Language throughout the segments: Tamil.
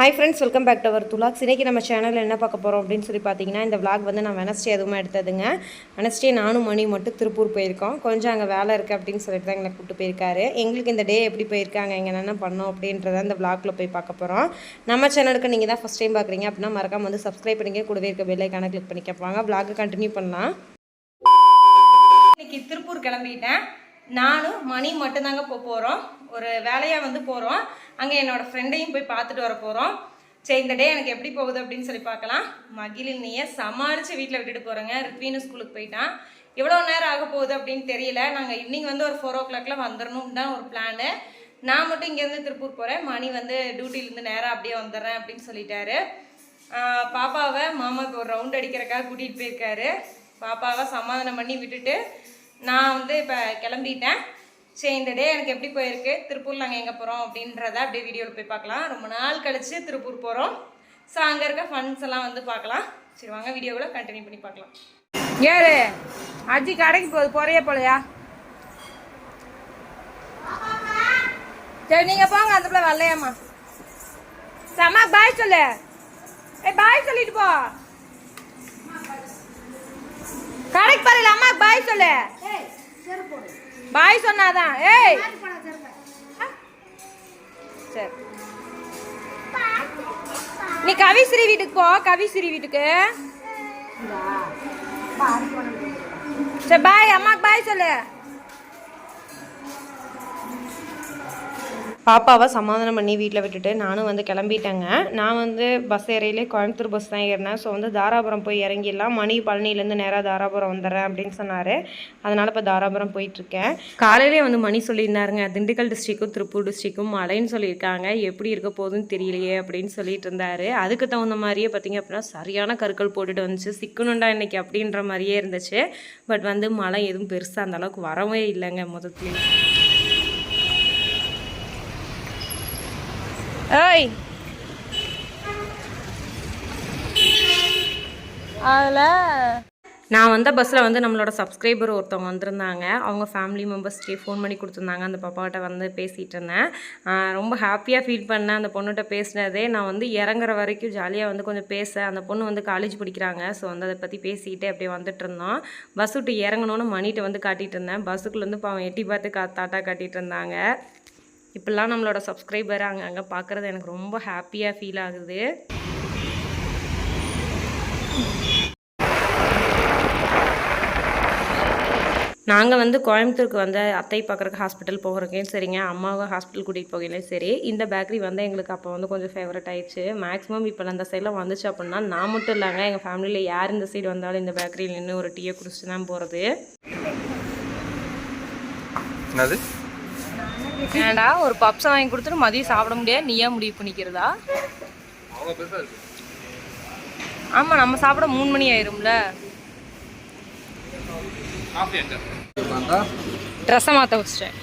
Hi friends welcome back to our துலாக்ஸ் இன்றைக்கி நம்ம சேனலில் என்ன பார்க்க போகிறோம் அப்படின்னு சொல்லி பார்த்தீங்கன்னா இந்த விளாக் வந்து நான் வெனஸ்டே எதுவுமே எடுத்ததுங்க. வெனஸ்டே நானும் மணி மட்டும் திருப்பூர் போயிருக்கோம். கொஞ்சம் அங்கே வேலை இருக்குது அப்படின்னு சொல்லிட்டு தான் எங்களை கூப்பிட்டு போயிருக்காரு. எங்களுக்கு இந்த டே எப்படி போயிருக்காங்க எங்கே என்னென்ன பண்ணோம் அப்படின்றத இந்த vlogல போய் பார்க்க போகிறோம் நம்ம சேனலுக்கு நீங்கள் தான் ஃபஸ்ட் டைம் பார்க்குறீங்க அப்படின்னா மறக்காம வந்து சப்ஸ்கிரைப் பண்ணிக்க கூடவே இருக்க பெல்லைக்கான கிளிக் பண்ணி கேட்பாங்க கண்டினியூ பண்ணலாம். இன்னைக்கு திருப்பூர் கிளம்பிட்டேன். நானும் மணி மட்டும்தாங்க போக போகிறோம் ஒரு வேலையாக வந்து போகிறோம் அங்கே என்னோடய ஃப்ரெண்டையும் போய் பார்த்துட்டு வர போகிறோம் சரி இந்த டே எனக்கு எப்படி போகுது அப்படின்னு சொல்லி பார்க்கலாம். மகிழில் நீயே சமாளித்து வீட்டில் விட்டுட்டு போகிறேங்க ரித்வீனு ஸ்கூலுக்கு போயிட்டான். எவ்வளோ நேரம் ஆக போகுது அப்படின்னு தெரியல. நாங்கள் ஈவினிங் வந்து ஒரு ஃபோர் ஓ கிளாக்லாம் வந்துடணும் தான் ஒரு பிளானு நான் மட்டும் இங்கேருந்து திருப்பூர் போகிறேன் மணி வந்து டியூட்டிலேருந்து நேராக அப்படியே வந்துடுறேன் அப்படின்னு சொல்லிட்டாரு. பாப்பாவை மாமாவுக்கு ஒரு ரவுண்ட் அடிக்கிறக்காக கூட்டிகிட்டு போயிருக்காரு. பாப்பாவை சமாதானம் பண்ணி விட்டுட்டு நான் வந்து இப்போ கிளம்பிட்டேன். சரி இந்த டே எனக்கு எப்படி போயிருக்கு? திருப்பூர் நாங்கள் எங்கே போகிறோம் அப்படின்றத அப்படியே வீடியோவில் போய் பார்க்கலாம். ரொம்ப நாள் கழித்து திருப்பூர் போகிறோம் ஸோ அங்கே இருக்க ஃபண்ட்ஸ் எல்லாம் வந்து பார்க்கலாம். சரி வாங்க வீடியோவில் கண்டினியூ பண்ணி பார்க்கலாம். ஏறு. அஜி கடைக்கு போகுது போறியே போலையா? சரி நீங்கள் போங்க அந்த பிள்ளை வரலையாம்மா. சம்மா பாய் சொல்லு. ஏய் பாய் சொல்லிட்டு போ. கடைக்கு போறல அம்மா பாய் சொல்லு. பாய் சொன்னாதான். ஏய். சரி. நீ கவிஸ்ரீ வீட்டுக்கு போ கவிஸ்ரீ வீட்டுக்கு. சரி பாய் அம்மாக்கு பாய் சொல்லு. பாப்பாவை சமாதானம் பண்ணி வீட்டில் விட்டுட்டு நானும் வந்து கிளம்பிட்டேங்க. நான் வந்து பஸ் ஏறையிலே கோயம்புத்தூர் பஸ் தான் ஏறினேன். ஸோ வந்து தாராபுரம் போய் இறங்கிடலாம். மணி பழனிலேருந்து நேராக தாராபுரம் வந்துடுறேன் அப்படின்னு சொன்னார். அதனால் இப்போ தாராபுரம் போயிட்டுருக்கேன். காலையிலே வந்து மணி சொல்லியிருந்தாருங்க. திண்டுக்கல் டிஸ்ட்ரிக்கும் திருப்பூர் டிஸ்ட்ரிக்கும் மழைன்னு சொல்லியிருக்காங்க. எப்படி இருக்க போகுதுன்னு தெரியலையே அப்படின்னு சொல்லிட்டு இருந்தார். அதுக்கு தகுந்த மாதிரியே பார்த்திங்க அப்படின்னா சரியான கற்கள் போட்டுட்டு வந்துச்சு. சிக்கணுண்டா இன்னைக்கு அப்படின்ற மாதிரியே இருந்துச்சு. பட் வந்து மழை எதுவும் பெருசாக அந்தளவுக்கு வரவே இல்லைங்க மொத்தத்துலேயும் ஏய். அதில் நான் வந்த பஸ்ஸில் வந்து நம்மளோட சப்ஸ்கிரைபர் ஒருத்தவங்க வந்திருந்தாங்க. அவங்க ஃபேமிலி மெம்பர்ஸ்க்கே ஃபோன் பண்ணி கொடுத்துருந்தாங்க. அந்த பாப்பாட்ட வந்து பேசிகிட்டு இருந்தேன். ரொம்ப ஹாப்பியாக ஃபீல் பண்ணேன். அந்த பொண்ணுகிட்ட பேசினதே நான் வந்து இறங்குற வரைக்கும் ஜாலியாக வந்து கொஞ்சம் பேச அந்த பொண்ணு வந்து காலேஜ் படிக்கிறாங்க. ஸோ வந்து அதை பற்றி பேசிக்கிட்டே அப்படியே வந்துட்டு இருந்தோம். பஸ் விட்டு இறங்கணுன்னு மணிகிட்ட வந்து காட்டிகிட்டு இருந்தேன். பஸ்ஸுக்குள்ளேருந்து பாவம் எட்டி பார்த்து கா தாட்டா காட்டிகிட்டு இருந்தாங்க. இப்படிலாம் நம்மளோட சப்ஸ்கிரைபர் அங்கே அங்கே பார்க்குறது எனக்கு ரொம்ப ஹாப்பியாக ஃபீல் ஆகுது. நாங்கள் வந்து கோயம்புத்தூருக்கு வந்து அத்தை பார்க்குறக்கு ஹாஸ்பிட்டல் போகிறக்கே சரிங்க அம்மாவை ஹாஸ்பிட்டல் கூட்டிகிட்டு போகலையும் சரி. இந்த பேக்கரி வந்து எங்களுக்கு அப்போ வந்து கொஞ்சம் ஃபேவரட் ஆயிடுச்சு. மேக்ஸிமம் இப்போ அந்த சைடில் வந்துச்சு அப்படின்னா நான் மட்டும் இல்லைங்க எங்கள் ஃபேமிலியில் யார் இந்த சைடு வந்தாலும் இந்த பேக்கரியில் நின்று ஒரு டீயை குடிச்சிட்டு தான் போகிறது என்னது? ஏன்டா ஒரு பப்ஸை வாங்கி கொடுத்துட்டு மதியம் சாப்பிட முடியாது நீ ஏன் முடிவு பண்ணிக்கிறதா? ஆமாம் நம்ம சாப்பிட மூணு மணி ஆயிரும்ல. ட்ரெஸ்ஸை மாற்ற வச்சிட்டேன்.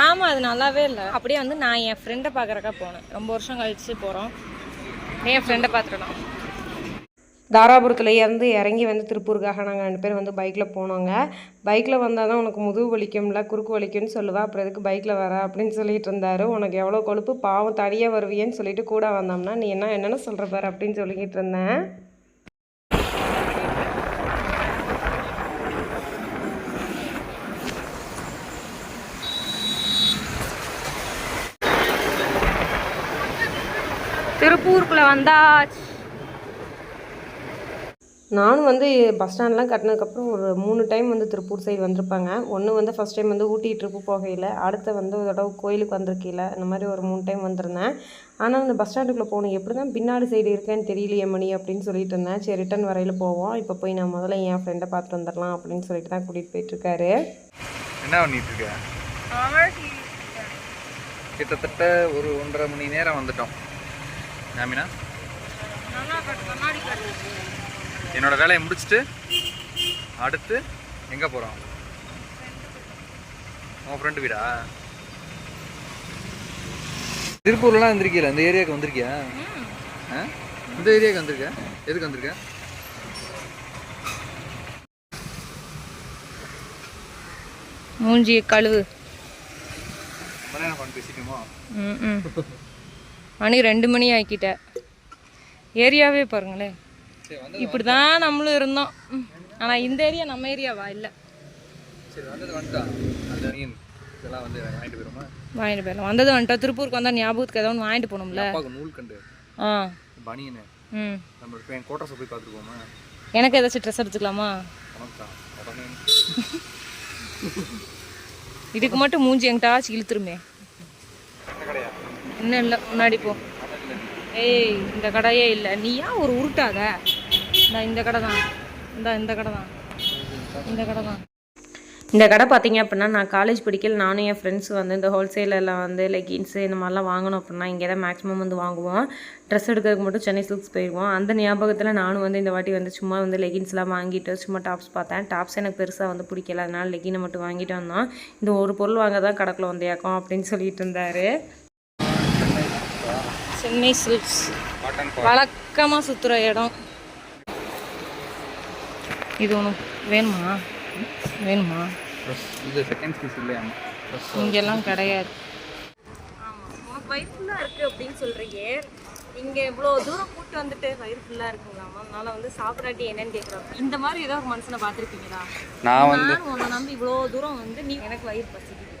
ஆமாம் அது நல்லாவே இல்லை. அப்படியே வந்து நான் என் ஃப்ரெண்டை பார்க்குறக்கா போனேன். ரொம்ப வருஷம் கழிச்சு போகிறோம் என் ஃப்ரெண்டை பார்த்துக்கலாம் தாராபுரத்தில் இருந்து இறங்கி வந்து திருப்பூருக்காக நாங்கள் ரெண்டு பேரும் வந்து பைக்கில் போனோங்க. பைக்கில் வந்தால் தான் உனக்கு முதுகு வலிக்கும்ல குறுக்கு வலிக்கும்னு சொல்லுவா. அப்புறம் எதுக்கு பைக்கில் வர அப்படின்னு சொல்லிட்டு இருந்தாரு. உனக்கு எவ்வளோ கொழுப்பு? பாவம் தனியாக வருவியேன்னு சொல்லிட்டு கூட வந்தோம்னா நீ என்ன என்னென்ன சொல்கிற பாரு அப்படின்னு சொல்லிக்கிட்டு இருந்தேன். திருப்பூருக்குள்ளே வந்தாச்சு. நானும் வந்து பஸ் ஸ்டாண்ட்லாம் கட்டினதுக்கப்புறம் ஒரு மூணு டைம் வந்து திருப்பூர் சைடு வந்திருப்பாங்க. ஒன்று வந்து ஃபஸ்ட் டைம் வந்து ஊட்டி ட்ரிப்பு போகையில் அடுத்து வந்து ஒரு தடவை கோயிலுக்கு வந்திருக்கையில் இந்த மாதிரி ஒரு மூணு டைம் வந்திருந்தேன். ஆனால் அந்த பஸ் ஸ்டாண்டுக்குள்ளே போகணும் எப்படி தான் பின்னாடி சைடு இருக்கேன்னு தெரியலையே மணி அப்படின்னு சொல்லிட்டு இருந்தேன். சரி ரிட்டன் வரையில் போவோம். இப்போ போய் நான் முதல்ல என் ஃப்ரெண்டை பார்த்துட்டு வந்துடலாம் அப்படின்னு சொல்லிட்டு தான் கூட்டிகிட்டு போயிட்டுருக்காரு என்ன பண்ணிட்டு இருக்க? கிட்டத்தட்ட ஒரு ஒன்றரை மணி நேரம் வந்துட்டோம். யாமினா என்னோட வேலையை முடிச்சுட்டு அடுத்து எங்கே போகிறோம் உன் ஃப்ரெண்டு வீடா? திருப்பூர்லாம் வந்திருக்கீல இந்த ஏரியாவுக்கு வந்திருக்கியா? ஆ? இந்த ஏரியாவுக்கு வந்திருக்க? எதுக்கு வந்திருக்க? மூஞ்சியை கழுவு. மணி ரெண்டு மணி ஆக்கிட்ட ஏரியாவே பாருங்களேன். இப்படி தான் நம்மளும் இருந்தோம். ம். ஆனா இந்த ஏரியா நம்ம ஏரியாவா? இல்லை. சரி வந்தது வந்துட்டா? அந்த மீன் இதெல்லாம் வந்து வாங்கிட்டு போயிடலாம். வந்தது வந்துட்டா. திருப்பூருக்கு வந்தால் ஞாபகத்துக்கு ஏதோ ஒன்று வாங்கிட்டு போகணும்ல? அப்பாவுக்கு நூல் கண்டு. ஆ. பனியனு. ம். நம்ம கோட்டர்ஸை போய் பார்த்துருக்கோமா எனக்கு ஏதாச்சும் ட்ரெஸ் எடுத்துக்கலாமா? இதுக்கு மட்டும் மூஞ்சி எங்கிட்டாச்சும் இழுத்துருமே. இன்னும் இல்லை. முன்னாடி போ. ஏய் இந்த கடையே இல்லை. நீ ஏன் ஒரு உருட்டாத? இந்த இந்த கடை தான். இந்த இந்த கடை தான். இந்த கடை தான். இந்த கடை பார்த்தீங்க அப்படின்னா நான் காலேஜ் படிக்கல நானும் என் ஃப்ரெண்ட்ஸ் வந்து இந்த ஹோல்சேலில் வந்து லெகின்ஸு இந்த மாதிரிலாம் வாங்கணும் அப்படின்னா இங்கே தான் மேக்ஸிமம் வந்து வாங்குவோம். ட்ரெஸ் எடுக்கிறதுக்கு மட்டும் சென்னை சில்க்ஸ் போயிடுவோம் அந்த ஞாபகத்தில் நானும் வந்து இந்த வாட்டி வந்து சும்மா வந்து லெகின்ஸ்லாம் வாங்கிட்டு சும்மா டாப்ஸ் பார்த்தேன். டாப்ஸ் எனக்கு பெருசாக வந்து பிடிக்கல. அதனால் லெகினை மட்டும் வாங்கிட்டு வந்தோம். இந்த ஒரு பொருள் வாங்க தான் கடைக்குள்ள வந்தியாக்கும் அப்படின்னு சொல்லிட்டு இருந்தார். சென்னை சில்க்ஸ். காட்டன் வழக்கமாக சுற்றுற இடம். இது உனக்கு வேணுமா? வேணுமா? இது செகண்ட் பீஸ் இல்லையா? இங்கெல்லாம் கிடையாது. உனக்கு வயிறு ஃபுல்லாக இருக்குது அப்படின்னு சொல்கிறியே இங்கே இவ்வளோ தூரம் கூட்டு வந்துட்டு வயிறு ஃபுல்லாக இருக்குங்களாமா அதனால வந்து சாப்பிடாட்டி என்னன்னு கேட்குறோம் இந்த மாதிரி ஏதோ ஒரு மனுஷனை பார்த்துருப்பீங்களா? நான் வந்து நான் உன்னை நம்பி இவ்வளோ தூரம் வந்து நீ எனக்கு வயிறு பசிக்குது.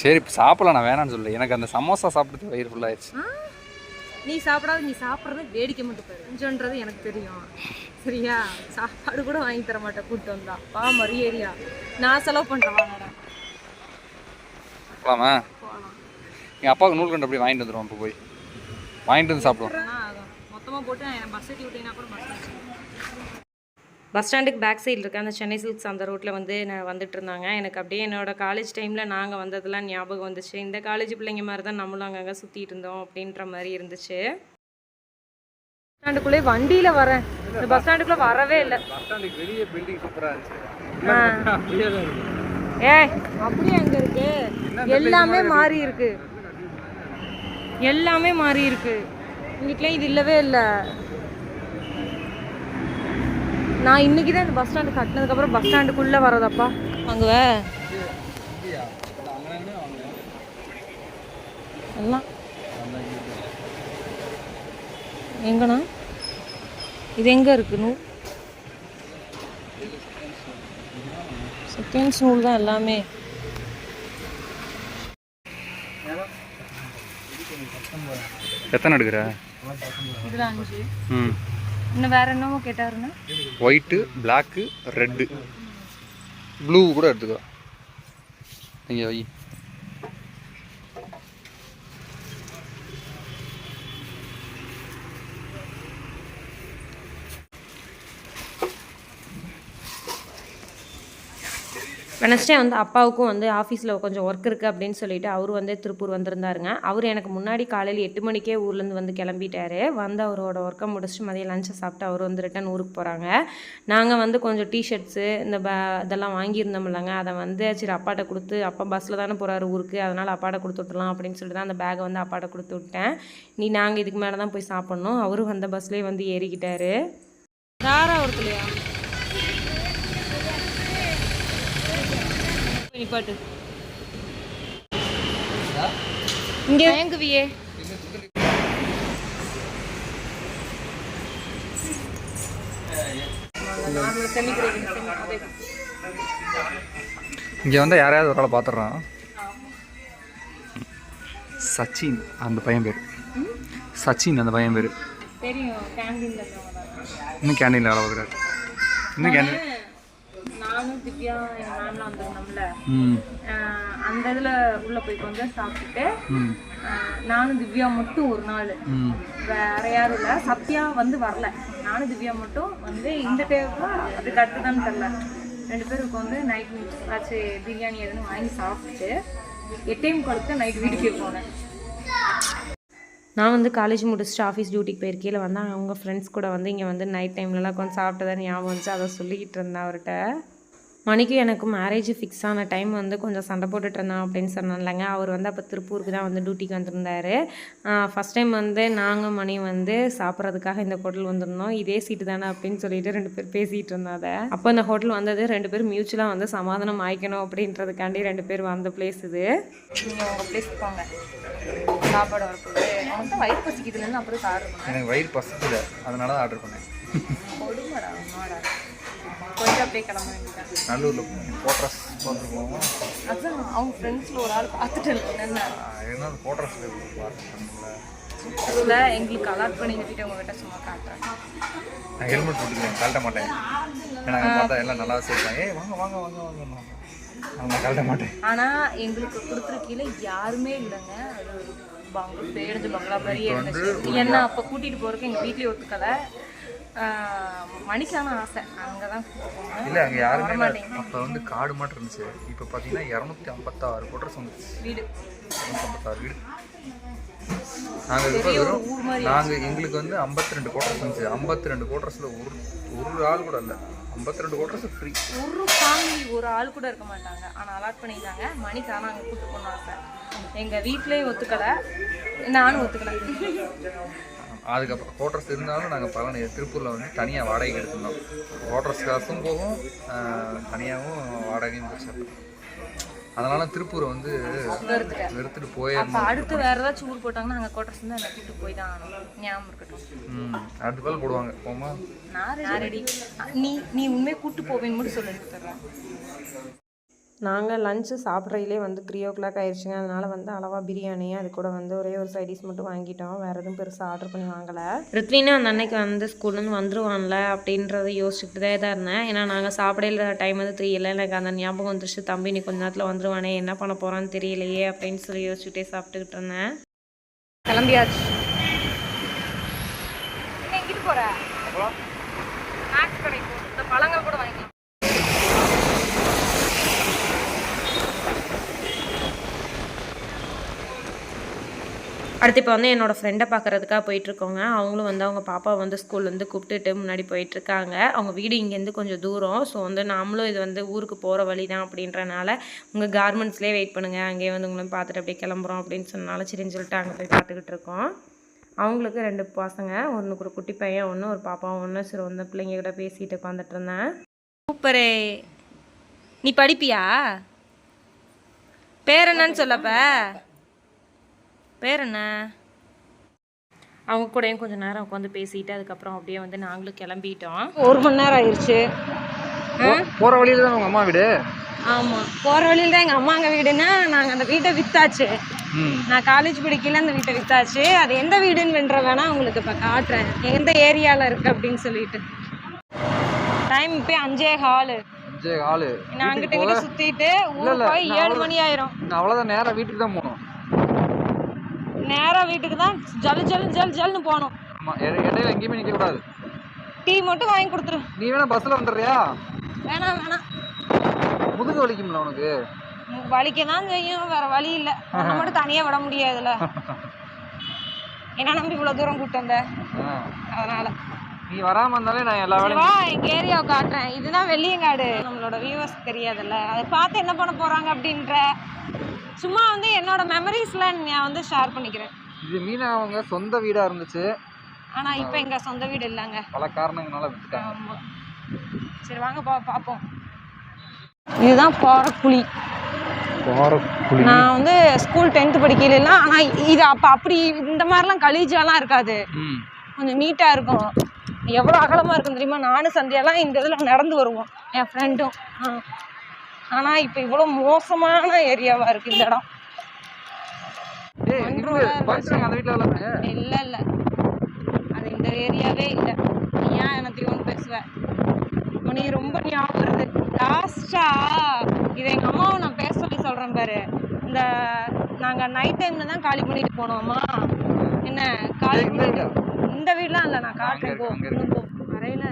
சரி இப்போ சாப்பிடலாம் நான் வேணாம்னு சொல்லல. எனக்கு அந்த சமோசா சாப்பிட்டு வயிறு ஃபுல்லாகிடுச்சு? நீ சாப்பிடாத நீ சாப்பிட்றது வேடிக்கை மட்டும் பாரு. கொஞ்சன்றது எனக்கு தெரியும். சரியா? சாப்பாடு கூட வாங்கி தர மாட்டேன் கூட்டு வந்தா. வா மரியேரியா நான் செலவு பண்ணுறேன் வாங்கடா எங்கள் அப்பாவுக்கு நூல் கண்டு அப்படியே வாங்கிட்டு வந்துடுவோம் இப்போ போய். வாங்கிட்டு வந்து சாப்பிடுவோம். மொத்தமாக போட்டு பஸ் ஏற்றி விட்டீங்கன்னா கூட பஸ் பஸ் ஸ்டாண்டுக்கு பேக் சைடில் இருக்க அந்த சென்னை சில்க்ஸ் அந்த ரோட்டில் வந்து நான் வந்துட்டு இருந்தாங்க எனக்கு அப்படியே என்னோட காலேஜ் டைமில் நாங்கள் வந்ததெல்லாம் ஞாபகம் வந்துச்சு. இந்த காலேஜ் பிள்ளைங்க மாதிரி தான் நம்மளும் அங்கங்கே சுற்றிட்டு இருந்தோம் அப்படின்ற மாதிரி இருந்துச்சு. ஸ்டாண்டுக்குள்ளே வண்டியில் வரேன். இந்த பஸ் ஸ்டாண்டுக்குள்ளே வரவே இல்லை. பஸ் ஸ்டாண்டுக்கு வெளியே பில்டிங் சூப்பராக இருந்துச்சு. ஆ. அப்படியே அங்க இருக்கு. எல்லாமே மாறி இருக்கு. எல்லாமே மாறி இருக்கு. இங்கிட்டலாம் இது இல்லவே இல்லை. நான் இன்னைக்கு தான் இந்த பஸ் ஸ்டாண்டு கட்டினதுக்கப்புறம் பஸ் ஸ்டாண்டுக்குள்ளே வரதப்பா வாங்குவ எல்லாம் எங்கண்ணா? இது எங்கே இருக்கு நூ செகண்ட்ஸ் நூல் தான் எல்லாமே. எத்தனை எடுக்கிற? இதில் அஞ்சு. ம். இன்னும் வேற என்னமோ கேட்டாருன்னா ஒயிட்டு பிளாக்கு ரெட்டு ப்ளூ கூட எடுத்துக்கலாம். நீங்கள் வை. வெனஸ்டே வந்து அப்பாவுக்கும் வந்து ஆஃபீஸில் கொஞ்சம் ஒர்க் இருக்குது அப்படின்னு சொல்லிட்டு அவர் வந்து திருப்பூர் வந்திருந்தாருங்க. அவர் எனக்கு முன்னாடி காலையில் எட்டு மணிக்கே ஊர்லேருந்து வந்து கிளம்பிட்டாரு. வந்து அவரோட ஒர்க்கை முடிச்சுட்டு மதியம் லஞ்சை சாப்பிட்டு அவர் வந்து ரிட்டன் ஊருக்கு போகிறாங்க நாங்கள் வந்து கொஞ்சம் டிஷர்ட்ஸு இந்த ப இதெல்லாம் வாங்கியிருந்தோம்லங்க அதை வந்து சரி அப்பாட்ட கொடுத்து அப்பா பஸ்ஸில் தானே போகிறாரு ஊருக்கு. அதனால் அப்பாட்ட கொடுத்து விட்டுலாம் அப்படின்னு சொல்லிட்டு தான் அந்த பேகை வந்து அப்பாட்ட கொடுத்து விட்டேன். நீ நாங்கள் இதுக்கு மேலே தான் போய் சாப்பிட்ணும். அவரும் வந்த பஸ்லேயே வந்து ஏறிக்கிட்டாரு. தாராபுரத்துலையா நிப்பாட்டு இங்க. வாங்குவியே இங்கே வந்து யாரையாவது ஒரு ஆளை பார்த்துட்றான் சச்சின் அந்த பையன் பேர். சச்சின் அந்த பையன் பேர். தெரியும் கேண்டீன்ல இன்னும் கேண்டீனில் வேலை பார்க்குறாரு. இன்னும் கேண்டீன் நானும் திவ்யா எங்க மேம்லாம் வந்திருந்தோம்ல அந்த இதுல உள்ள போய் கொஞ்சம் சாப்பிட்டுட்டு நானும் திவ்யா மட்டும் ஒரு நாள். வேற யாரும் இல்லை. சத்யா வந்து வரல. நானும் திவ்யா மட்டும் வந்து இந்த டேபிள் அதுக்கு அடுத்துதான் தெரில ரெண்டு பேரும் வந்து நைட் ஆச்சு பிரியாணி எதுன்னு வாங்கி சாப்பிட்டுட்டு எட்டையும் கொடுத்து நைட் வீட்டுக்கு போனேன். நான் வந்து காலேஜ் முடிச்சுட்டு ஆஃபீஸ் டியூட்டிக்கு போயிருக்கையில் வந்து அவங்க ஃப்ரெண்ட்ஸ் கூட வந்து இங்கே வந்து நைட் டைம்லலாம் கொஞ்சம் சாப்பிட்டதான் ஞாபகம் வந்துச்சு. அதை சொல்லிக்கிட்டு இருந்தேன் அவர்கிட்ட. மணிக்கு எனக்கு மேரேஜ் ஃபிக்ஸ் ஆன டைம் வந்து கொஞ்சம் சண்டை போட்டுட்டு இருந்தேன் அப்படின்னு சொன்னாங்க அவர் வந்து அப்போ திருப்பூருக்கு தான் வந்து டியூட்டிக்கு வந்திருந்தாரு. ஃபஸ்ட் டைம் வந்து நாங்கள் மணி வந்து சாப்பிட்றதுக்காக இந்த ஹோட்டல் வந்திருந்தோம். இதே சீட்டு தானே அப்படின்னு சொல்லிட்டு ரெண்டு பேர் பேசிகிட்டு இருந்தாத அப்போ இந்த ஹோட்டல் வந்தது ரெண்டு பேரும் மியூச்சுவலாக வந்து சமாதானம் ஆயிக்கணும் அப்படின்றதுக்காண்டி ரெண்டு பேர் வந்த பிளேஸ் இது. நீங்கள் உங்கள் பிளேஸ் போங்க. சாப்பாடு வரப்போகுது. தான் வயிறு பசிக்குதுலன்னு அப்புறம் ஆர்டர் பண்ணேன் எனக்கு வயிறு பசிக்கல. அதனால தான் ஆர்டர் பண்ணேன் கொடுமடா கொஞ்சம் அப்படியே கிளம்ப வேண்டியதான் நல்லூரில் போட்ரஸ் பார்த்துருக்கோம் அதான் அவங்க ஃப்ரெண்ட்ஸில் ஒரு ஆள் பார்த்துட்டு என்ன? இருந்தாலும் போட்ரஸ் எங்களுக்கு அலாட் பண்ணி கட்டிட்டு உங்ககிட்ட சும்மா காட்டுறேன். நான் ஹெல்மெட் போட்டுக்கிறேன் கழட்ட மாட்டேன். ஏன்னா அங்க பார்த்தா எல்லாம் நல்லா ஏய் வாங்க வாங்க வாங்க வாங்க நான் கழட்ட மாட்டேன். ஆனால் எங்களுக்கு கீழே யாருமே இல்லைங்க. அது ஒரு பங்களா பேருந்து பங்களா இருந்துச்சு. என்ன அப்போ கூட்டிகிட்டு போகிறதுக்கு எங்கள் வீட்லேயே ஒத்துக்கலை. மணிக்கான ஆசை. அங்கே தான் இல்லை அங்கே யாருமே அப்போ வந்து காடு மாட்டம் இருந்துச்சு. இப்போ பார்த்தீங்கன்னா இரநூத்தி ஐம்பத்தாறு கோட்ரஸ் வந்துச்சு. வீடு. ஐம்பத்தாறு வீடு. நாங்கள் இப்போ வெறும் நாங்கள் எங்களுக்கு வந்து ஐம்பத்தி ரெண்டு கோட்ரஸ் இருந்துச்சு ஐம்பத்தி ரெண்டு கோட்ரஸில் ஒரு ஒரு ஆள் கூட இல்லை. ஐம்பத்தி ரெண்டு கோட்ரஸ் ஃப்ரீ ஒரு ஃபேமிலி ஒரு ஆள் கூட இருக்க மாட்டாங்க. ஆனால் அலாட் பண்ணிட்டாங்க. மணிக்கான அங்கே போகணும் ஆசை. எங்கள் வீட்லேயும் ஒத்துக்கலை. நானும் ஒத்துக்கலை. அதுக்கப்புறம் கோட்ரஸ் இருந்தாலும் நாங்கள் பழனி திருப்பூரில் வந்து தனியாக வாடகைக்கு எடுத்திருந்தோம். கோட்ரஸ் காசும் போகும் தனியாகவும் வாடகையும் போச்சு அதனால திருப்பூரை வந்து போயிடணும் அப்போ அடுத்து வேற ஏதாச்சும் ஊர் போட்டாங்கன்னா அங்கே கோட்டர்ஸ் வந்து கூட்டு போய் தான் ஞாபகம் இருக்கட்டும். அடுத்த பால் போடுவாங்க. போமா? நான் ரெடி நீ நீ உண்மையை கூட்டு போவேன்னு மட்டும் சொல்லி தர்றேன். நாங்கள் லஞ்சு சாப்பிட்றதுலே வந்து த்ரீ ஓ கிளாக் ஆயிடுச்சுங்க அதனால் வந்து அளவாக பிரியாணி அது கூட வந்து ஒரே ஒரு சைடிஸ் மட்டும் வாங்கிட்டோம். வேறு எதுவும் பெருசாக ஆர்டர் பண்ணி வாங்கலை. ரித்வினா அந்த அன்னைக்கு வந்து ஸ்கூல்லேருந்து வந்துருவான்ல அப்படின்றத யோசிச்சுட்டு தான் இருந்தேன். ஏன்னா நாங்கள் சாப்பிடல. டைம் வந்து த்ரீ இல்லை. எனக்கு அந்த ஞாபகம் வந்துருச்சு. தம்பி நீ கொஞ்ச நேரத்தில் வந்துருவானே? என்ன பண்ண போகிறான்னு தெரியலையே அப்படின்னு சொல்லி யோசிச்சுட்டே சாப்பிட்டுக்கிட்டு இருந்தேன். கிளம்பியாச்சு எங்கிட்டு போற ஸ்நாக்ஸ் கடைக்கு இந்த பழங்கள் கூட வாங்கிக்கலாம் அடுத்து இப்போ வந்து என்னோடய ஃப்ரெண்டை பார்க்குறதுக்காக போயிட்டுருக்கோங்க. அவங்களும் வந்து அவங்க பாப்பா வந்து ஸ்கூல்லேருந்து கூப்பிட்டுட்டு முன்னாடி போயிட்டுருக்காங்க. அவங்க வீடு இங்கேருந்து கொஞ்சம் தூரம். ஸோ வந்து நாமளும் இது வந்து ஊருக்கு போகிற வழி தான் அப்படின்றனால உங்கள் கார்மெண்ட்ஸ்லேயே வெயிட் பண்ணுங்கள் அங்கேயே வந்து உங்களை பார்த்துட்டு அப்படியே கிளம்புறோம் அப்படின்னு சொன்னாலும் சரின்னு சொல்லிட்டு அங்கே போய் பார்த்துக்கிட்டு இருக்கோம். அவங்களுக்கு ரெண்டு பசங்க ஒன்றுக்கு ஒரு குட்டி பையன் ஒன்று ஒரு பாப்பா ஒன்று சரி வந்து பிள்ளைங்க கிட்ட பேசிட்டு உட்காந்துட்டு இருந்தேன். சூப்பரே. நீ படிப்பியா? பேர் என்னன்னு சொல்லப்ப. பேர் என்ன? அவங்க கூடயும் கொஞ்சம் நேரம் உட்காந்து பேசிட்டு அதுக்கப்புறம் அப்படியே வந்து நாங்களும் கிளம்பிட்டோம். ஒரு மணி நேரம் ஆயிடுச்சு போகிற வழியில தான் உங்கள் அம்மா வீடு? ஆமாம் போகிற வழியில் தான் எங்கள் அம்மாங்க வீடுன்னா நாங்கள் அந்த வீட்டை வித்தாச்சு. நான் காலேஜ் படிக்கல அந்த வீட்டை வித்தாச்சு. அது எந்த வீடுன்னு வென்ற வேணா உங்களுக்கு இப்போ காட்டுறேன். எந்த ஏரியாவில் இருக்குது அப்படின்னு சொல்லிட்டு. டைம் இப்போ அஞ்சே ஹாலு அஞ்சே ஆளு நான் அங்கிட்ட கிட்ட சுற்றிட்டு ஊருக்கு போய் ஏழு மணி ஆயிரும். அவ்வளோதான் நேராக வீட்டுக்கு தான் போகணும். நேராக வீட்டுக்கு தான் ஜல் ஜல் ஜல் ஜல்னு போகணும். ஆமாம் இடையில எங்கேயுமே நிற்கக்கூடாது டீ மட்டும் வாங்கி கொடுத்துரு. நீ வேணா பஸ்ஸில் வந்துடுறியா? வேணாம் வேணாம் முதுகு வலிக்கும்ல உனக்கு? உனக்கு வலிக்க தான் செய்யும் வேற வழி இல்லை. உன்னை மட்டும் தனியாக விட முடியாதுல்ல. என்ன நம்பி இவ்வளோ தூரம் கூப்பிட்டு வந்த? ஆ. அதனால. நீ வராமல் இருந்தாலே நான் எல்லா வேலையும் வா எங்க ஏரியாவை காட்டுறேன். இதுதான் வெள்ளியங்காடு. நம்மளோட வியூவர்ஸ் தெரியாதுல்ல. அதை பார்த்து என்ன பண்ண போறாங்க அப்படின்ற சும்மா வந்து என்னோட மெமரிஸ்ல நான் வந்து ஷேர் பண்ணிக்கிறேன். இது மீனா அவங்க சொந்த வீடாக இருந்துச்சு. ஆனா இப்போ எங்க சொந்த வீடு இல்லைங்க. பல காரணங்களால விட்டுட்டாங்க ஆமா. சரி வாங்க பா பார்ப்போம் இதுதான் பாறைப்புலி. போகிற நான் வந்து ஸ்கூல் டென்த்து படிக்கலாம் ஆனால் இது அப்போ அப்படி இந்த மாதிரிலாம் கலீஜாலாம் இருக்காது. கொஞ்சம் நீட்டாக இருக்கும். எவ்வளோ அகலமாக இருக்கும் தெரியுமா? நானும் சந்தியாலாம் இந்த இதில் நடந்து வருவோம். என் ஃப்ரெண்டும் ஆனால் இப்போ இவ்வளோ மோசமான ஏரியாவாக இருக்குது இந்த இடம். இல்லை இல்லை. அது இந்த ஏரியாவே இல்லை. நீ ஏன் எனக்கு ஒன்று பேசுவேன் உனக்கு ரொம்ப ஞாபகம் வருது. லாஸ்டா இதை எங்கள் அம்மாவை நான் பேச சொல்லி சொல்கிறேன் பாரு. இந்த நாங்கள் நைட் டைமில் தான் காலி பண்ணிட்டு போனோமா என்ன காலி இந்த வீடா? இந்த வீடுலாம் இல்லை நான் காட்டுறேன் போ. அறையில்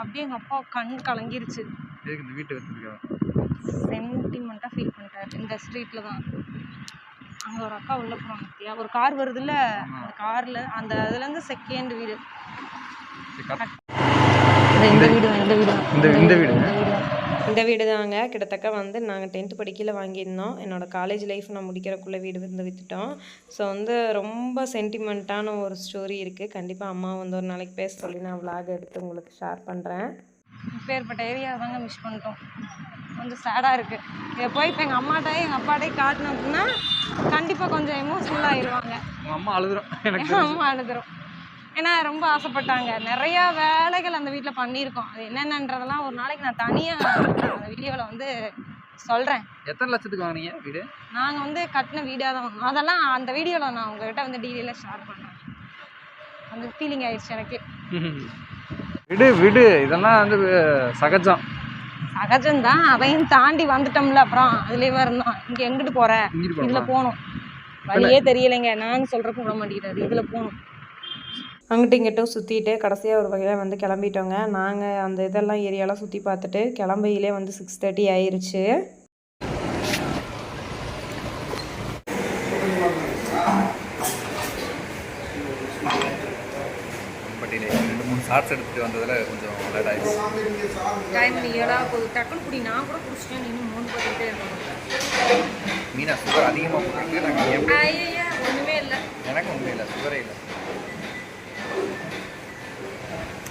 அப்படியே எங்கள் அப்பா கண் கலங்கிருச்சு. வீட்டை சென்டிமெண்ட்டாக ஃபீல் பண்ணிட்டாரு. இந்த ஸ்ட்ரீட்டில் தான். அங்கே ஒரு அக்கா உள்ள போகிறாங்க பார்த்தியா ஒரு கார் வருதுல்ல? அந்த காரில் அந்த இதுலேருந்து செகண்ட் வீடு. இந்த வீடு இந்த வீடு இந்த இந்த வீடு. இந்த வீடு தாங்க. கிட்டத்தட்ட வந்து நாங்கள் டென்த்து படிக்கல வாங்கியிருந்தோம். என்னோடய காலேஜ் லைஃப் நான் முடிக்கிறக்குள்ளே வீடு வந்து விற்றுட்டோம் ஸோ வந்து ரொம்ப சென்டிமெண்ட்டான ஒரு ஸ்டோரி இருக்குது கண்டிப்பாக அம்மா வந்து ஒரு நாளைக்கு பேச சொல்லி நான் vlog எடுத்து உங்களுக்கு ஷேர் பண்ணுறேன் இப்பேற்பட்ட ஏரியா தாங்க மிஸ் பண்ணிட்டோம். கொஞ்சம் சேடாக இருக்குது இதை போய் இப்போ எங்கள் அம்மாட்டே எங்கள் அப்பாட்டே காட்டினோம் அப்படின்னா கண்டிப்பாக கொஞ்சம் எமோஷ்னல் ஆயிடுவாங்க. அம்மா அழுதுரும் எனக்கு அம்மா அழுதுரும். ஏன்னா ரொம்ப ஆசைப்பட்டாங்க. நிறையா வேலைகள் அந்த வீட்டில் பண்ணியிருக்கோம். அது என்னென்னன்றதெல்லாம் ஒரு நாளைக்கு நான் தனியாக அந்த வீடியோவில் வந்து சொல்கிறேன் எத்தனை லட்சத்துக்கு வாங்குனீங்க வீடு? நாங்கள் வந்து கட்டின வீடாக தான் வாங்கினோம். அதெல்லாம் அந்த வீடியோவில் நான் உங்ககிட்ட வந்து டீட்டெயிலாக ஷேர் பண்ணுறேன் அந்த ஃபீலிங் ஆயிடுச்சு எனக்கு. விடு விடு. இதெல்லாம் வந்து சகஜம். சகஜம்தான் அதையும் தாண்டி வந்துட்டோம்ல அப்புறம். அதுலேயே இருந்தோம் இங்கே எங்கிட்டு போற? இதில் போகணுமா? வழியே தெரியலைங்க. நான் சொல்கிறப்ப விட மாட்டேங்கிறாரு இதில் போகணும் அங்கிட்டும் இங்கிட்டும் சுற்றிட்டு கடைசியாக ஒரு வகையில் வந்து கிளம்பிட்டோங்க. நாங்கள் அந்த இதெல்லாம் ஏரியாலாம் சுற்றி பார்த்துட்டு கிளம்பையிலே வந்து சிக்ஸ் தேர்ட்டி ஆயிருச்சு பட்டியலே ரெண்டு மூணு ஷார்ட்ஸ் எடுத்துட்டு வந்ததில் கொஞ்சம் லேட் ஆயிடுச்சு டைம் ஏழா போகுது டக்குனு குடி. நான் கூட குடிச்சிட்டேன் இன்னும் மூணு போட்டுக்கிட்டே மீனா சுகர் அதிகமாக போட்டுருக்கு நாங்கள் ஐயா ஒன்றுமே இல்லை. எனக்கு ஒன்றும் இல்லை சுகரே இல்லை.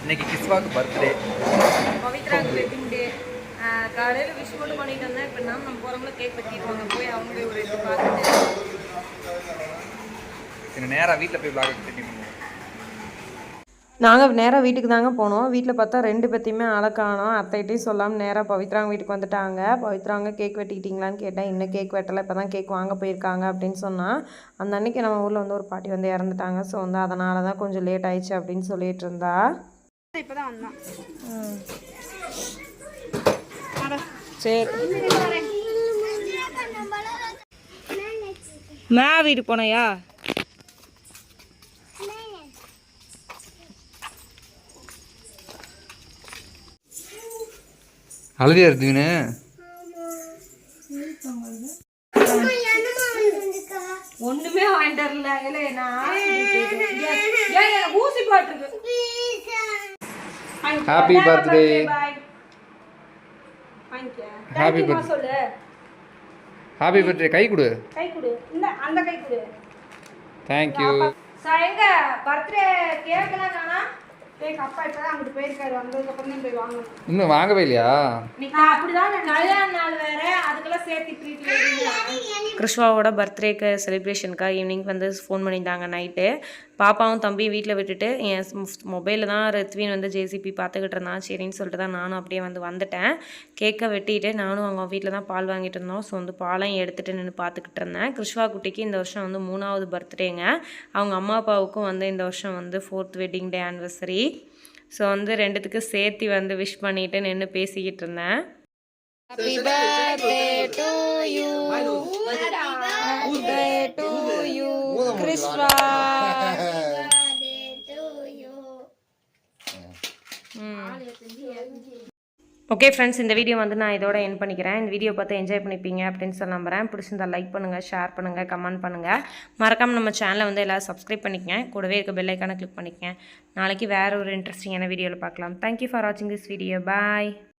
இன்னைக்கு கிஸ்வாக்கு பர்த்டே பவித்ராக்கு வெட்டிங் டே காலையில் விஷ் மட்டும் பண்ணிட்டு வந்தேன். இப்போ நம்ம நம்ம போகிறவங்கள கேக் வெட்டிடுவாங்க போய் அவங்களே ஒரு இது பார்த்துட்டு. நேராக வீட்டில் போய் விளாக பண்ணுவோம் நாங்கள் நேராக வீட்டுக்கு தாங்க போனோம். வீட்டில் பார்த்தா ரெண்டு பேத்தையுமே அழக்கானோம் அத்தைகிட்டையும் சொல்லாமல் நேராக பவித்ராங்க வீட்டுக்கு வந்துட்டாங்க. பவித்ராங்க கேக் வெட்டிக்கிட்டீங்களான்னு கேட்டேன் இன்னும் கேக் வெட்டலை. இப்போ தான் கேக் வாங்க போயிருக்காங்க அப்படின்னு சொன்னால் அந்த அன்னைக்கு நம்ம ஊரில் வந்து ஒரு பாட்டி வந்து இறந்துட்டாங்க. ஸோ வந்து அதனால தான் கொஞ்சம் லேட் ஆயிடுச்சு அப்படின்னு சொல்லிட்டு இருந்தா. சரி. மே வீட்டுக்கு போனையா? அழுதியா இருக்குதுன்னு ஒண்ணுமே வாங்கிட்டு வரல. இல்ல நான் ஊசி போட்டிருக்கு. Happy birthday happy birthday happy birthday கை கொடு. கை கொடு. இந்த அந்த கை கொடு. தேங்க்யூ சார் எங்க பர்த்டே கேக் இப்பதான் அங்கிட்டு போயிருக்காரு. வந்ததுக்கு அப்புறம் தான் போய் வாங்கணும். இன்னும் வாங்கவே இல்லையா? கிருஷ்வாவோட பர்த்டேக்கு செலிப்ரேஷனுக்காக ஈவினிங் வந்து ஃபோன் பண்ணியிருந்தாங்க நைட்டு பாப்பாவும் தம்பியும் வீட்டில் விட்டுட்டு என் மொபைலில் தான் ரித்வின் வந்து ஜேசிபி பார்த்துக்கிட்டு இருந்தான். சரின்னு சொல்லிட்டு தான் நானும் அப்படியே வந்து வந்துட்டேன். கேக்கை வெட்டிட்டு நானும் அவங்க வீட்டில் தான் பால் வாங்கிட்டு இருந்தோம். ஸோ வந்து பாலையும் எடுத்துகிட்டு நின்று பார்த்துக்கிட்டு இருந்தேன். கிருஷ்வா குட்டிக்கு இந்த வருஷம் வந்து மூணாவது பர்த்டேங்க அவங்க அம்மா அப்பாவுக்கும் வந்து இந்த வருஷம் வந்து fourth wedding day anniversary so வந்து ரெண்டுத்துக்கு சேர்த்து வந்து விஷ் பண்ணிட்டு நின்று பேசிக்கிட்டு இருந்தேன் Happy birthday to you. Birthday to you, Krishna. Okay friends இந்த வீடியோ வந்து நான் இதோட என் பண்ணிக்கிறேன். இந்த வீடியோ பார்த்து என்ஜாய் பண்ணிப்பீங்க அப்படின்னு சொல்ல நம்புகிறேன் பிடிச்சிருந்தா லைக் பண்ணுங்கள் ஷேர் பண்ணுங்கள் கமெண்ட் பண்ணுங்கள் மறக்காமல் நம்ம சேனலை வந்து எல்லோரும் சப்ஸ்கிரைப் பண்ணிக்கங்க. கூடவே இருக்க பெல்லைக்கான கிளிக் பண்ணிக்கங்க. நாளைக்கு வேறு ஒரு இன்ட்ரெஸ்டிங்கான வீடியோவில் பார்க்கலாம். தேங்க்யூ ஃபார் வாட்சிங் திஸ் வீடியோ பாய்